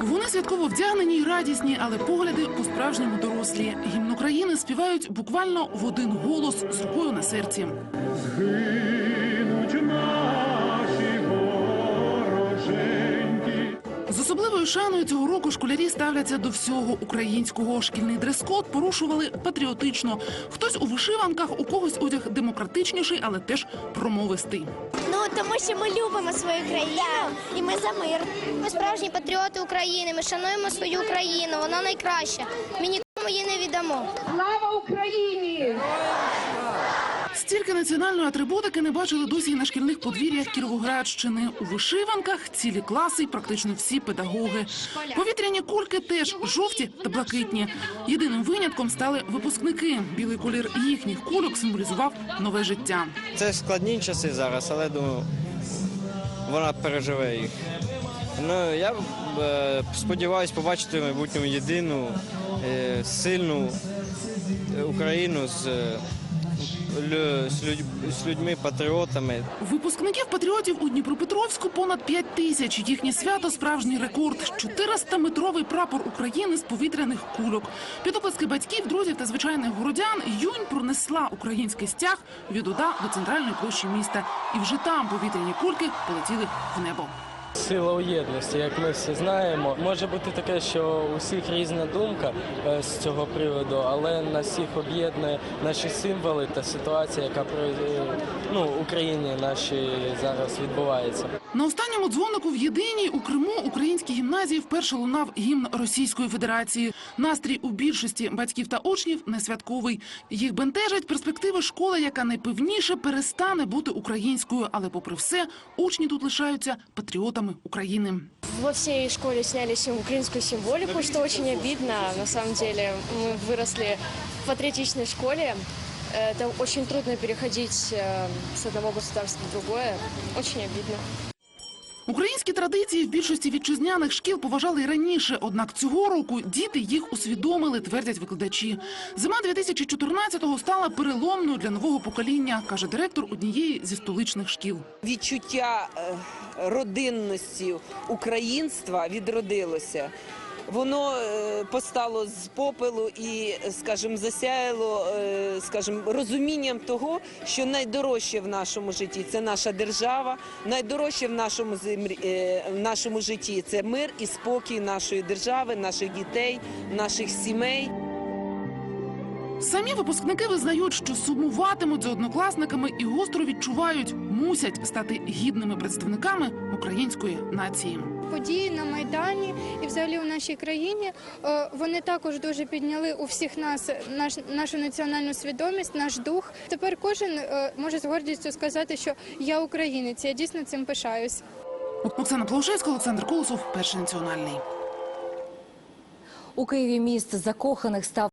Вони святково вдягнені й радісні, але погляди по-справжньому дорослі. Гімн України співають буквально в один голос з рукою на серці. Гинуть Особливою шаною цього року школярі ставляться до всього українського. Шкільний дрес-код порушували патріотично. Хтось у вишиванках, у когось одяг демократичніший, але теж промовистий. Ну тому що ми любимо свою країну і ми за мир. Ми справжні патріоти України. Ми шануємо свою країну. Вона найкраща. Ми нікому її не віддамо. Слава Україні! Стільки національної атрибутики не бачили досі на шкільних подвір'ях Кіровоградщини. У вишиванках цілі класи і практично всі педагоги. Повітряні кульки теж жовті та блакитні. Єдиним винятком стали випускники. Білий колір їхніх кульок символізував нове життя. Це складні часи зараз, але думаю, вона переживе їх. Ну, я е, сподіваюся побачити в майбутньому єдину, е, сильну е, Україну з, з, людь- людьми-патріотами. Випускників патріотів у Дніпропетровську понад 5 тисяч. Їхнє свято справжній рекорд. 400-метровий прапор України з повітряних кульок. Під оплески батьків, друзів та звичайних городян юнь пронесла український стяг від ОДА до центральної площі міста. І вже там повітряні кульки полетіли в небо. Сила у єдності, як ми всі знаємо. Може бути таке, що у всіх різна думка е, з цього приводу, але нас всіх об'єднує наші символи та ситуація, яка е, ну, в Україні наші зараз відбувається. На останньому дзвонику в єдиній у Криму українській гімназії вперше лунав гімн Російської Федерації. Настрій у більшості батьків та учнів не святковий. Їх бентежать перспективи школи, яка найпевніше перестане бути українською. Але, попри все, учні тут лишаються патріотами України. Во всей школе сняли сим- украинскую символику, что очень обидно. На самом деле мы выросли в патриотичной школе. Это очень трудно переходить э, с одного государства в другое. Очень обидно. Українські традиції в більшості вітчизняних шкіл поважали й раніше, однак цього року діти їх усвідомили, твердять викладачі. Зима 2014-го стала переломною для нового покоління, каже директор однієї зі столичних шкіл. відчуття е, родинності українства відродилося. Воно е, постало з попелу і, скажімо, засяяло, е, скажімо, розумінням того, що найдорожче в нашому житті це наша держава, найдорожче в нашому землі, е, в нашому житті це мир і спокій нашої держави, наших дітей, наших сімей. Самі випускники визнають, що сумуватимуть за однокласниками і гостро відчувають, мусять стати гідними представниками української нації. події на майдані і взагалі у нашій країні е, вони також дуже підняли у всіх нас наш нашу національну свідомість, наш дух. Тепер кожен е, може з гордістю сказати, що я українець. Я дійсно цим пишаюсь. Оксана Плаушевська, Олександр Колосов, перший національний. У Києві міст закоханих став